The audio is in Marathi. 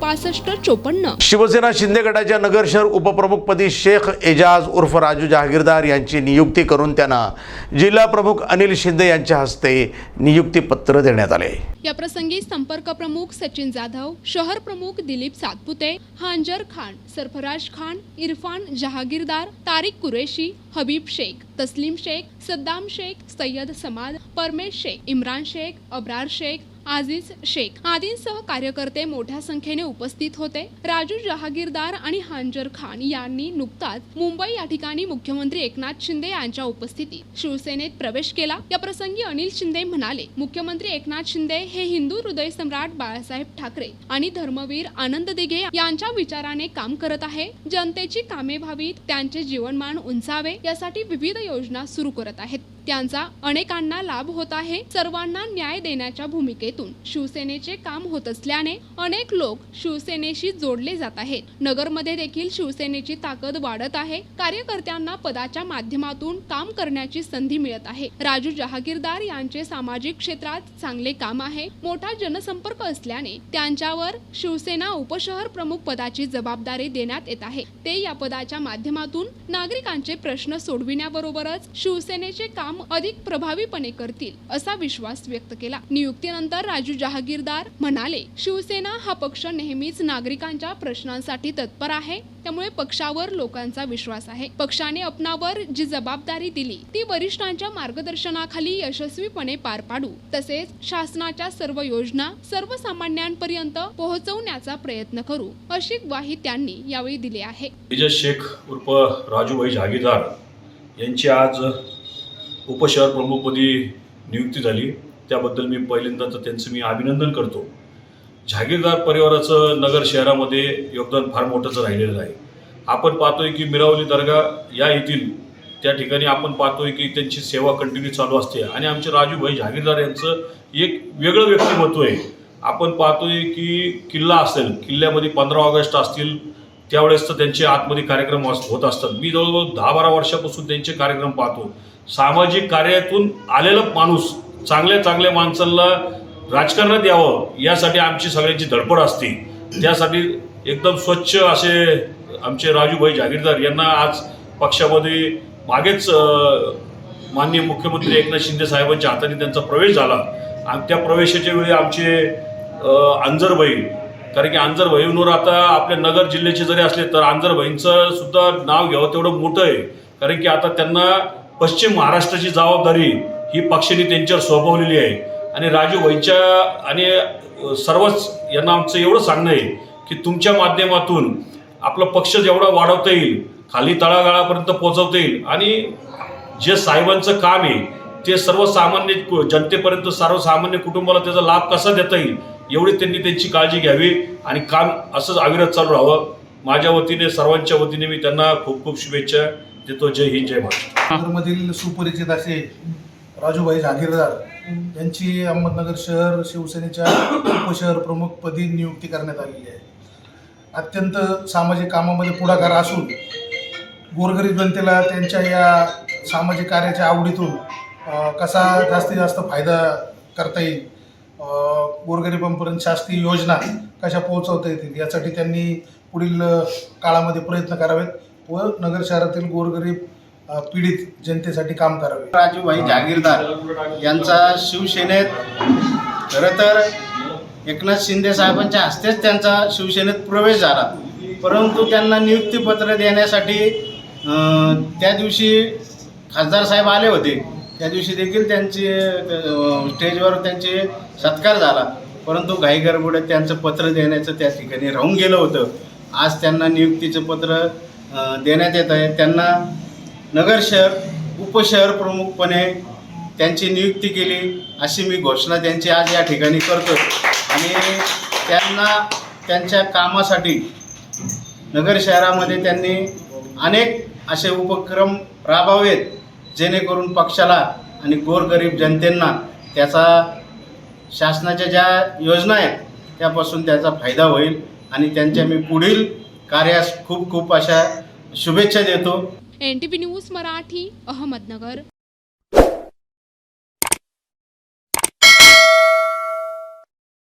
पासष्ट चोपन्न. शिवसेना शिंदे गटाच्या नगर शहर उपप्रमुखपदी शेख एजाज उर्फ राजू जहागीरदार यांची नियुक्ती करून त्यांना जिल्हा प्रमुख अनिल शिंदे यांच्या हस्ते नियुक्तीपत्र देण्यात आले. या प्रसंगी संपर्क प्रमुख सचिन जाधव शहर प्रमुख दिलीप सातपुते हांजर खान सरफराज खान इरफान जहागीरदार तारिक कुरेशी हबीब शेख तस्लीम शेख सद्दाम शेख सय्यद समाद परमेश शेख इम्रान शेख अब्रार शेख आजीज शेख. आदींसह कार्यकर्ते मोठ्या संख्येने उपस्थित होते. राजू जहागीरदार आणि हांजर खान यांनी नुकताच मुंबई या ठिकाणी मुख्यमंत्री एकनाथ शिंदे यांच्या उपस्थितीत शिवसेनेत प्रवेश केला. या प्रसंगी अनिल शिंदे म्हणाले मुख्यमंत्री एकनाथ शिंदे हे हिंदू हृदय सम्राट बाळासाहेब ठाकरे आणि धर्मवीर आनंद दिघे यांच्या विचाराने काम करत आहे. जनतेची कामे व्हावीत त्यांचे जीवनमान उंचावे यासाठी विविध योजना सुरू करत आहेत. त्यांचा अनेकांना लाभ होत आहे. सर्वांना न्याय देण्याच्या भूमिकेतून शिवसेनेचे काम होत असल्याने अनेक लोक शिवसेनेशी जोडले जात आहेत. नगरमध्ये देखील शिवसेनेची ताकद वाढत आहे. कार्यकर्त्यांना पदाच्या माध्यमातून काम करण्याची संधी मिळत आहे. राजू जहागीरदार यांचे सामाजिक क्षेत्रात चांगले काम आहे. मोठा जनसंपर्क असल्याने त्यांच्यावर शिवसेना उपशहर प्रमुख पदाची जबाबदारी देण्यात येत आहे. ते या पदाच्या माध्यमातून नागरिकांचे प्रश्न सोडविण्याबरोबरच शिवसेनेचे काम अधिक प्रभावीपणे करतील असा विश्वास व्यक्त केला. नियुक्तीनंतर राजू जहागीरदार म्हणाले शिवसेना हा पक्ष नेहमीच नागरिकांच्या प्रश्नांसाठी तत्पर आहे त्यामुळे पक्षावर लोकांचा विश्वास आहे. पक्षाने आपणावर जी जबाबदारी दिली ती वरिष्ठांच्या मार्गदर्शनाखाली यशस्वीपणे पार पाडू. तसेच शासनाच्या सर्व योजना सर्वसामान्यांपर्यंत पोहोचवण्याचा प्रयत्न करू अशी ग्वाही त्यांनी यावेळी दिली आहे. विजय शेख उर्फ राजूभाई जहागीरदार यांची आज उपशहर प्रमुखपदी नियुक्ती झाली. त्याबद्दल मी पहिल्यांदा तर त्यांचं मी अभिनंदन करतो. जहागीरदार परिवाराचं नगर शहरामध्ये योगदान फार मोठंच राहिलेलं आहे. आपण पाहतोय की मिरावली दर्गा या येथील त्या ठिकाणी आपण पाहतोय की त्यांची सेवा कंटिन्यू चालू असते. आणि आमचे राजूभाई जहागीरदार यांचं एक वेगळं व्यक्तिमत्व आहे. आपण पाहतोय की किल्ला असेल किल्ल्यामध्ये पंधरा ऑगस्ट असतील त्यावेळेस तर त्यांचे आतमध्ये कार्यक्रम अस- होत असतात. मी जवळजवळ दहा बारा वर्षापासून त्यांचे कार्यक्रम पाहतो. सामाजिक कार्यातून आलेला माणूस चांगल्या चांगल्या माणसांना राजकारणात यावं यासाठी आमची सगळ्यांची धडपड असते. त्यासाठी एकदम स्वच्छ असे आमचे राजूभाई जागीरदार यांना आज पक्षामध्ये मागेच माननीय मुख्यमंत्री एकनाथ शिंदे साहेबांच्या हाताने त्यांचा प्रवेश झाला. आणि त्या प्रवेशाच्या वेळी आमचे अंजरबाई कारण की आंजर अंजरबाईंवर आता आपल्या नगर जिल्ह्याचे जरी असले तर अंजरबाईंचं सुद्धा नाव घ्यावं तेवढं मोठं आहे. कारण की आता त्यांना पश्चिम महाराष्ट्राची जबाबदारी ही पक्षाने त्यांच्यावर सोपवलेली आहे. आणि राजू राजूबाईंच्या आणि सर्वच यांना आमचं एवढं सांगणं आहे की तुमच्या माध्यमातून आपला पक्ष जेवढा वाढवता येईल खाली तळागाळापर्यंत पोहोचवता येईल आणि जे साहेबांचं काम आहे ते सर्वसामान्य जनतेपर्यंत सर्वसामान्य कुटुंबाला त्याचा लाभ कसा देता येईल एवढी त्यांनी त्यांची काळजी घ्यावी आणि काम असंच अविरत चालू राहावं. माझ्या वतीने सर्वांच्या वतीने मी त्यांना खूप खूप शुभेच्छा देतो. जय हिंद जय महाराष्ट्र. मधील सुपरिचित असे राजूभाई जहागीरदार यांची अहमदनगर शहर शिवसेनेच्या उपशहर प्रमुखपदी नियुक्ती करण्यात आलेली आहे. अत्यंत सामाजिक कामामध्ये पुढाकार असून गोरगरीब जनतेला त्यांच्या या सामाजिक कार्याच्या आवडीतून कसा जास्तीत जास्त फायदा करता येईल गोरगरिबांपर्यंत शासकीय योजना कशा पोहोचवता येतील यासाठी त्यांनी पुढील काळामध्ये प्रयत्न करावेत व नगर शहरातील गोरगरीब पीडित जनतेसाठी काम करावे. राजूभाई जहागीरदार यांचा शिवसेनेत खरं तर एकनाथ शिंदे साहेबांच्या हस्तेच त्यांचा शिवसेनेत प्रवेश झाला. परंतु त्यांना नियुक्तीपत्र देण्यासाठी त्या दिवशी खासदार साहेब आले होते. त्या दिवशी देखील त्यांचे स्टेजवर त्यांचे सत्कार झाला. परंतु घाई गरबुड्यात त्यांचं पत्र देण्याचं त्या ठिकाणी राहून गेलं होतं. आज त्यांना नियुक्तीचं पत्र देण्यात येत आहे. त्यांना नगर शहर उपशहर प्रमुखपणे त्यांची नियुक्ती केली अशी मी घोषणा त्यांची आज या ठिकाणी करतो आणि त्यांना त्यांच्या कामासाठी नगर शहरामध्ये त्यांनी अनेक असे उपक्रम राबवावेत. जेणेकरून पक्षाला आणि गोरगरीब जनतेंना त्याचा शासनाच्या ज्या योजना आहेत त्यापासून त्याचा फायदा होईल आणि त्यांच्या मी पुढील कार्यास खूप खूप अशा शुभेच्छा देतो. N T P news Marathi Ahmednagar.